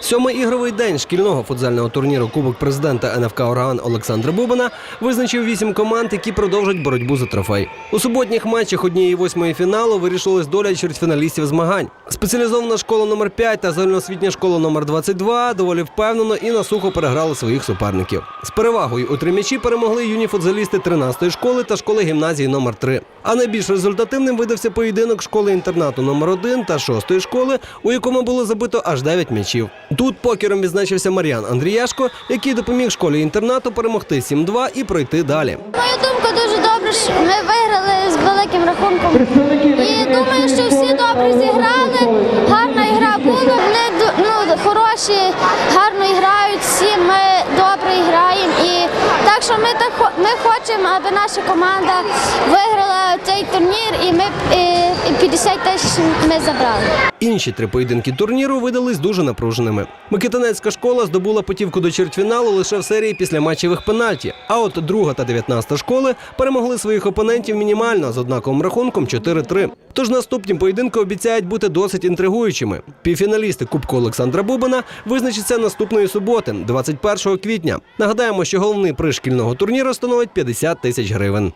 Сьомий ігровий день шкільного футзального турніру Кубок президента НФК Орган Олександра Бубина визначив вісім команд, які продовжать боротьбу за трофей. У суботніх матчах однієї восьмої фіналу вирішилась доля чвертьфіналістів змагань. Спеціалізована школа номер 5 та загальноосвітня школа номер 22 доволі впевнено і на сухо переграли своїх суперників. З перевагою у три м'ячі перемогли юні футзалісти 13-ї школи та школи гімназії номер 3 А найбільш результативним видався поєдинок школи інтернату номер 1 та 6-ї школи, у якому було забито аж 9 м'ячів. Тут покером відзначився Мар'ян Андріяшко, який допоміг школі інтернату перемогти 7-2 і пройти далі. Мою думку, дуже добре, що ми виграли з великим рахунком. І думаю, що всі добре зіграли. Гарна ігра була. Вони ну, хороші, гарно грають. Всі ми добре граємо. І так що ми так ми хочемо, аби наша команда виграла цей турнір, і ми і, і 50 тисяч ми забрали. Інші три поєдинки турніру видались дуже напруженими. Микитинецька школа здобула путівку до чвертьфіналу лише в серії після матчевих пенальті. А от друга та 19 школи перемогли своїх опонентів мінімально з однаковим рахунком 4-3. Тож наступні поєдинки обіцяють бути досить інтригуючими. Півфіналісти Кубку Олександра Бубина визначаться наступної суботи, 21 квітня. Нагадаємо, що головний приз шкільного турніру становить 50 тисяч гривень.